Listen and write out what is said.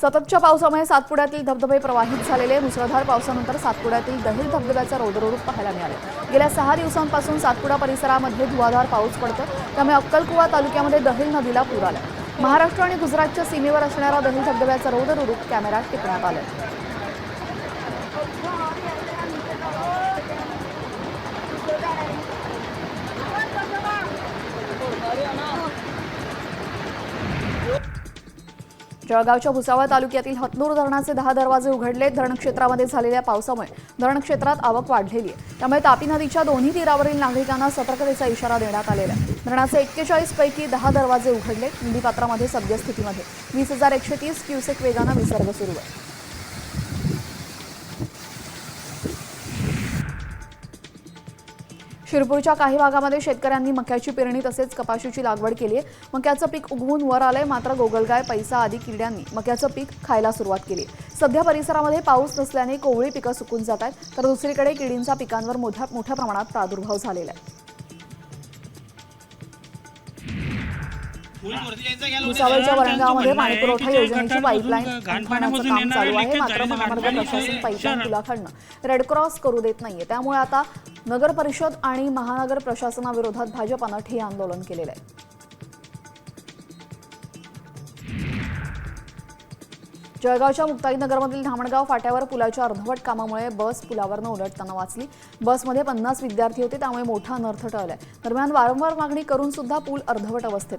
सततच्या पावसामुळे सातपुड्यातील धबधबे प्रवाहित झालेले. मुसळधार पावसानंतर सातपुड्यातील दहिल धबधब्याचं रौद्ररूप पाहायला मिळाले. गेल्या सहा दिवसांपासून सातपुडा परिसरामध्ये धुवाधार पाऊस पडतो त्यामुळे अक्कलकुवा तालुक्यामध्ये दहिल नदीला पूर आला महाराष्ट्र आणि गुजरातच्या सीमेवर असणाऱ्या दहिल धबधब्याचं रौद्ररूप कॅमेऱ्यात टिपण्यात आलं जळगावच्या भुसावळ तालुक्यातील हतनूर धरणाचे दहा दरवाजे उघडले धरण क्षेत्रामध्ये झालेल्या पावसामुळे धरण क्षेत्रात आवक वाढलेली आहे. त्यामुळे तापी नदीच्या दोन्ही तीरावरील नागरिकांना सतर्कतेचा इशारा देण्यात आलेला आहे. धरणाचे एक्केचाळीस पैकी दहा दरवाजे उघडले नदीपात्रामध्ये सद्यस्थितीमध्ये. वीस हजार एकशे तीस क्युसेक वेगानं विसर्ग सुरू आहे. शिरपूरच्या काही भागामध्ये शेतकऱ्यांनी मक्याची पेरणी तसेच कपाशीची लागवड केली आहे. मक्याचं पीक उगवून वर आलंय मात्र गोगलगाय पैसा आदी किड्यांनी मक्याचं पीक खायला सुरुवात केली सध्या परिसरामध्ये पाऊस नसल्याने कोवळी पिकं सुकून जात आहेत तर दुसरीकडे किडींचा पिकांवर मोठ्या मोठ्या प्रमाणात प्रादुर्भाव झालेला आहे. भुसावळच्या वरणगावामध्ये पाणी पुरवठा योजनेची पाईपलाईन खणण्याचं काम चालू आहे मात्र महामार्ग प्रशासन पैशान पुलाखाडनं रेडक्रॉस करू देत नाहीये. त्यामुळे आता नगर परिषद आणि महानगर प्रशासनाविरोधात भाजपानं ठिय्या आंदोलन केलेलं आहे. जळगावच्या मुक्ताईनगरमधील धामणगाव फाट्यावर पुलाच्या अर्धवट कामामुळे बस पुलावरनं उलटताना वाचली. बसमध्ये पन्नास विद्यार्थी होते त्यामुळे मोठा अनर्थ टळलाय. दरम्यान वारंवार मागणी करून सुद्धा पूल अर्धवट अवस्थेत